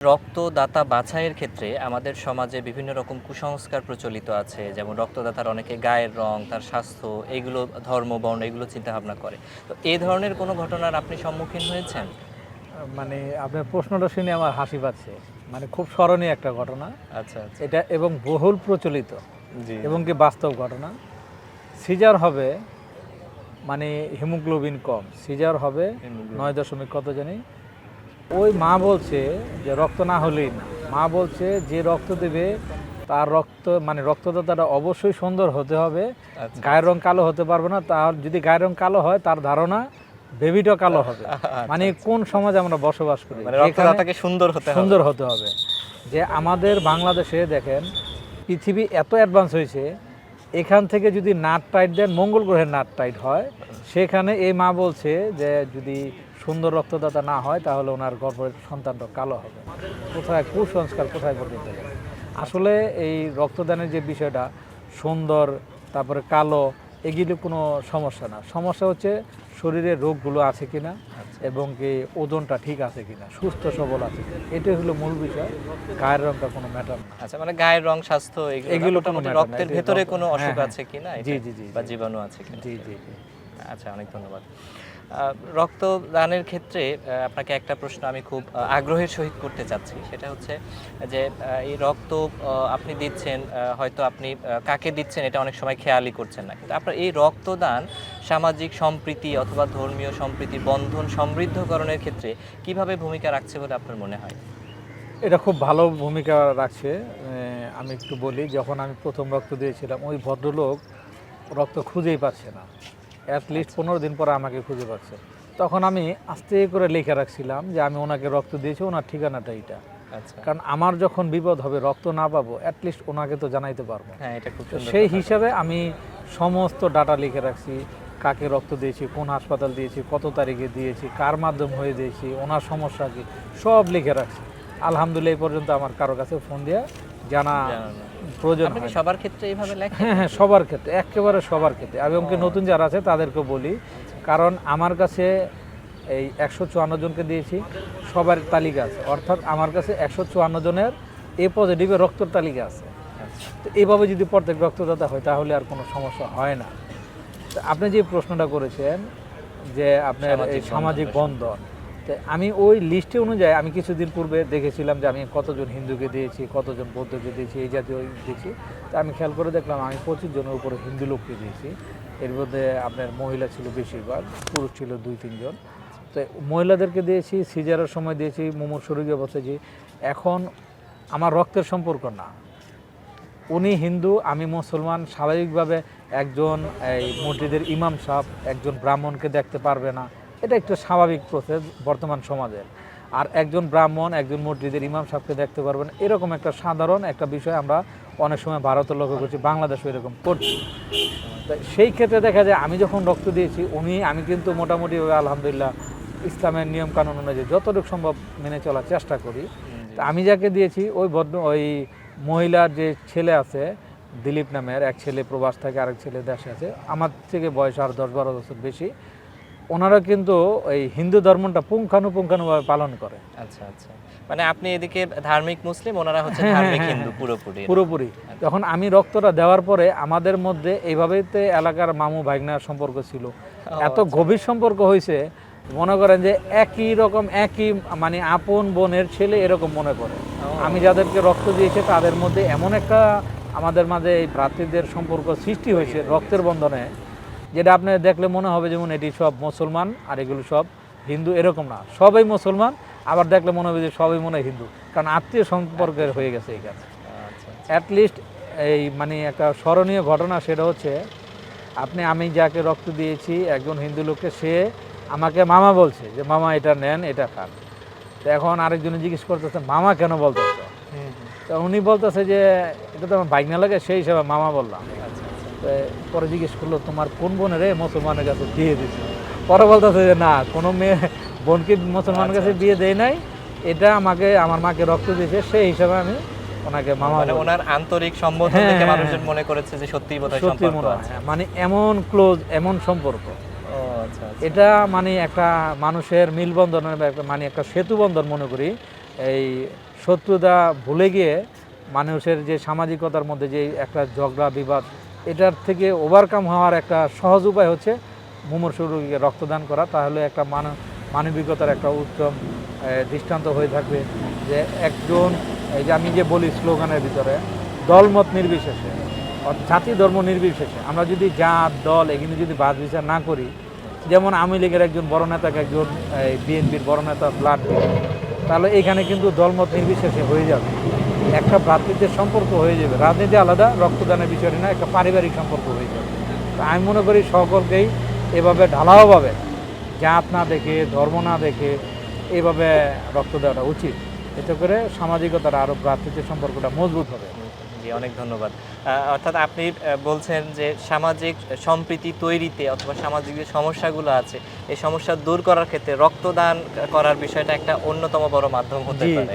রক্তদাতা বাছাইয়ের ক্ষেত্রে আমাদের সমাজে বিভিন্ন রকম কুসংস্কার প্রচলিত আছে যেমন রক্তদাতার অনেকে গায়ের রং তার স্বাস্থ্য এগুলো ধর্ম বর্ণ এগুলো চিন্তা ভাবনা করে। তো এই ধরনের কোনো ঘটনার আপনি সম্মুখীন হয়েছেন? মানে আপনার প্রশ্নটা শুনে আমার হাসি পাচ্ছে। মানে খুব স্মরণীয় একটা ঘটনা। আচ্ছা আচ্ছা। এটা এবং বহুল প্রচলিত জি। এবং কি বাস্তব ঘটনা। সিজার হবে মানে হিমোগ্লোবিন কম। সিজার হবে নয় দশমিক কত জানি? ওই মা বলছে যে রক্ত না হলেই না। মা বলছে যে রক্ত দেবে তার রক্ত মানে রক্তদাতাটা অবশ্যই সুন্দর হতে হবে। আচ্ছা। গায়ের রং কালো হতে পারবে না। তার যদি গায়ের রং কালো হয় তার ধারণা বেবিটা কালো হবে। মানে কোন সমাজে আমরা বসবাস করি? মানে রক্তদাতাকে সুন্দর হতে সুন্দর হতে হবে। যে আমাদের বাংলাদেশে দেখেন পৃথিবী এত অ্যাডভান্স হয়েছে এখান থেকে যদি নাট টাইট দেন মঙ্গল গ্রহের নাট টাইট হয়। সেখানে এই মা বলছে যে যদি সুন্দর রক্তদাতা না হয় তাহলে ওনার গর্ভের সন্তানটা কালো হবে। কোথায় কুসংস্কার কোথায় পর্যন্ত গেছে? আসলে এই রক্তদানের যে বিষয়টা সুন্দর তারপরে কালো এগুলো কোনো সমস্যা না। সমস্যা হচ্ছে শরীরের রোগগুলো আছে কিনা এবং কি ওজনটা ঠিক আছে কিনা সুস্থ সবল আছে এটাই হলো মূল বিষয়। গায়ের রংটা কোনো ম্যাটার না। আচ্ছা মানে গায়ের রং স্বাস্থ্য এগুলো রক্তের ভেতরে কোনো হ্যাঁ, অসুখ হ্যাঁ। আছে কিনা? জি, জি, জি, বা জীবাণু আছে কিনা? জি জি জি। আচ্ছা অনেক ধন্যবাদ। রক্তদানের ক্ষেত্রে আপনাকে একটা প্রশ্ন আমি খুব আগ্রহের সহিত করতে চাচ্ছি। সেটা হচ্ছে যে এই রক্ত আপনি দিচ্ছেন হয়তো আপনি কাকে দিচ্ছেন এটা অনেক সময় খেয়ালই করছেন না। কিন্তু আপনার এই রক্তদান সামাজিক সম্প্রীতি অথবা ধর্মীয় সম্প্রীতি বন্ধন সমৃদ্ধকরণের ক্ষেত্রে কীভাবে ভূমিকা রাখছে বলে আপনার মনে হয়? এটা খুব ভালো ভূমিকা রাখছে। আমি একটু বলি, যখন আমি প্রথম রক্ত দিয়েছিলাম, ওই ভদ্রলোক রক্ত খুঁজেই পাচ্ছে না। অ্যাটলিস্ট পনেরো দিন পরে আমাকে খুঁজে পাচ্ছে। তখন আমি আস্তে করে লিখে রাখছিলাম যে আমি ওনাকে রক্ত দিয়েছি ওনার ঠিকানাটা এইটা। আচ্ছা। কারণ আমার যখন বিপদ হবে রক্ত না পাবো অ্যাটলিস্ট ওনাকে তো জানাইতে পারব। হ্যাঁ এটা খুব সেই হিসাবে আমি সমস্ত ডাটা লিখে রাখছি কাকে রক্ত দিয়েছি কোন হাসপাতাল দিয়েছি কত তারিখে দিয়েছি কার মাধ্যম হয়ে দিয়েছি ওনার সমস্যা কি সব লিখে রাখছি। আলহামদুলিল্লাহ এই পর্যন্ত আমার কারও কাছে ফোন দিয়ে জানা জানা প্রয়োজন হয়। সবার ক্ষেত্রে এইভাবে লেখেন? হ্যাঁ হ্যাঁ সবার ক্ষেত্রে একেবারে সবার ক্ষেত্রে। এবং কি নতুন যারা আছে তাদেরকে বলি কারণ আমার কাছে এই একশো চুয়ান্ন জনকে দিয়েছি সবার তালিকা আছে। অর্থাৎ আমার কাছে একশো চুয়ান্ন জনের এ পজিটিভের রক্তর তালিকা আছে। তো এইভাবে যদি প্রত্যেক রক্তদাতা হয় তাহলে আর কোনো সমস্যা হয় না। তো আপনি যে প্রশ্নটা করেছেন যে আপনার এই সামাজিক বন্ধন। আমি ওই লিস্টে অনুযায়ী আমি কিছুদিন পূর্বে দেখেছিলাম যে আমি কতজন হিন্দুকে দিয়েছি, কতজন বৌদ্ধকে দিয়েছি, এই জাতীয় দিয়েছি। তো আমি খেয়াল করে দেখলাম আমি পঁচিশ জনের উপরে হিন্দু লোককে দিয়েছি। এর মধ্যে আপনার মহিলা ছিল বেশিরভাগ, পুরুষ ছিল দুই তিনজন তো মহিলাদেরকে দিয়েছি, সিজারের সময় দিয়েছি মোমোর শরীরে বসেছি এখন আমার রক্তের সম্পর্ক না। উনি হিন্দু, আমি মুসলমান, স্বাভাবিকভাবে একজন এই মসজিদের ইমাম সাহেব, একজন ব্রাহ্মণকে দেখতে পারবে না। এটা একটু স্বাভাবিক প্রসেস বর্তমান সমাজের। আর একজন ব্রাহ্মণ একজন মসজিদের ইমাম সাহেবকে দেখতে পারবেন এরকম একটা সাধারণ একটা বিষয় আমরা অনেক সময় ভারতের লক্ষ্য করছি বাংলাদেশও এরকম করছি। তো সেই ক্ষেত্রে দেখা যায় আমি যখন রক্ত দিয়েছি উনি আমি কিন্তু মোটামুটি আলহামদুলিল্লাহ ইসলামের নিয়ম কানুন অনুযায়ী যতটুকু সম্ভব মেনে চলার চেষ্টা করি। তা আমি যাকে দিয়েছি ওই ভদ্র ওই মহিলার যে ছেলে আছে দিলীপ নামের এক ছেলে প্রবাস থাকে আরেক ছেলে দেশে আছে আমার থেকে বয়স আর দশ বারো বছর বেশি। ওনারা কিন্তু এই হিন্দু ধর্মটা পুঙ্খানুপুঙ্খানুভাবে পালন করে। আচ্ছা আচ্ছা। মানে আপনি এদিকে ধার্মিক মুসলিম ওনারা হচ্ছে হ্যাঁ, ধার্মিক হ্যাঁ, হিন্দু হ্যাঁ। পুরোপুরি। পুরোপুরি। যখন আমি রক্তটা দেওয়ার পরে আমাদের মধ্যে এইভাবেই তো এলাকার মামু ভাগনার সম্পর্ক ছিল। এত গভীর সম্পর্ক হয়েছে মনে করেন যে একই রকম একই মানে আপন বোনের ছেলে এরকম মনে করে। আমি যাদেরকে রক্ত দিয়েছে তাদের মধ্যে এমন একটা আমাদের মাঝে এই ভ্রাতৃদের সম্পর্ক সৃষ্টি হয়েছে রক্তের বন্ধনে। যেটা আপনি দেখলে মনে হবে যেমন এটি সব মুসলমান আর এগুলো সব হিন্দু এরকম না। সবাই মুসলমান আবার দেখলে মনে হবে যে সবাই মনে হয় হিন্দু। কারণ আত্মীয় সম্পর্কের হয়ে গেছে এখানে আচ্ছা অ্যাটলিস্ট এই মানে একটা স্মরণীয় ঘটনা সেটা হচ্ছে আপনি আমি যাকে রক্ত দিয়েছি একজন হিন্দু লোককে সে আমাকে মামা বলছে যে মামা এটা নেন এটা খান। তো এখন আরেকজনে জিজ্ঞেস করতেছে মামা কেন বলতেছ? তো উনি বলতেছে যে এটা তো আমার বাইক না লাগে সেই হিসাবে মামা বললাম। আচ্ছা। পরে জিজ্ঞেস করল তোমার কোন বোনের রে মুসলমানের কাছে বিয়ে দিচ্ছে পরে বলতেছে যে না কোনো মেয়ে বোনকে মুসলমানের কাছে বিয়ে দেয় নাই। এটা আমাকে আমার মাকে রক্ত দিয়েছে সেই হিসাবে আমি ওনাকে মামা মানে ওনার আন্তরিক সম্বোধন হ্যাঁ, মানুষজন মনে করেছে যে বোধহয় সত্যি সম্পর্ক মনে আছে। হ্যাঁ, মানে এমন ক্লোজ এমন সম্পর্ক। আচ্ছা আচ্ছা। এটা মানে একটা মানুষের মিলবন্ধনের মানে একটা সেতু বন্ধন মনে করি। এই শত্রুতা ভুলে গিয়ে মানুষের যে সামাজিকতার মধ্যে যে একটা ঝগড়া বিবাদ এটার থেকে ওভারকাম হওয়ার একটা সহজ উপায় হচ্ছে মুমূর্ষু রোগীকে রক্তদান করা। তাহলে একটা মানব মানবিকতার একটা উত্তম দৃষ্টান্ত হয়ে থাকবে যে একজন, এই যে আমি যে বলি স্লোগানের ভিতরে, দলমত নির্বিশেষে জাতি ধর্ম নির্বিশেষে, আমরা যদি জাত, দল এগুলো যদি বাদ বিচার না করি, যেমন আওয়ামী লীগের একজন বড় নেতাকে একজন বিএনপির বড় নেতা, ব্লাড তাহলে এখানে কিন্তু দলমত নির্বিশেষে হয়ে যাবে। একটা ভ্রাতৃত্বের সম্পর্ক হয়ে যাবে। রাজনীতি আলাদা রক্তদানের বিষয়টি না একটা পারিবারিক সম্পর্ক হয়ে যাবে। তো আমি মনে করি সকলকেই এভাবে ঢালাওভাবে জাত না দেখে ধর্ম না দেখে এভাবে রক্ত দেওয়াটা উচিত। এতে করে সামাজিকতার আরও ভ্রাতৃত্বের সম্পর্কটা মজবুত হবে। জি অনেক ধন্যবাদ। অর্থাৎ আপনি বলছেন যে সামাজিক সম্প্রীতি তৈরিতে অথবা সামাজিক যে সমস্যাগুলো আছে এই সমস্যা দূর করার ক্ষেত্রে রক্তদান করার বিষয়টা একটা অন্যতম বড় মাধ্যম হতে পারে।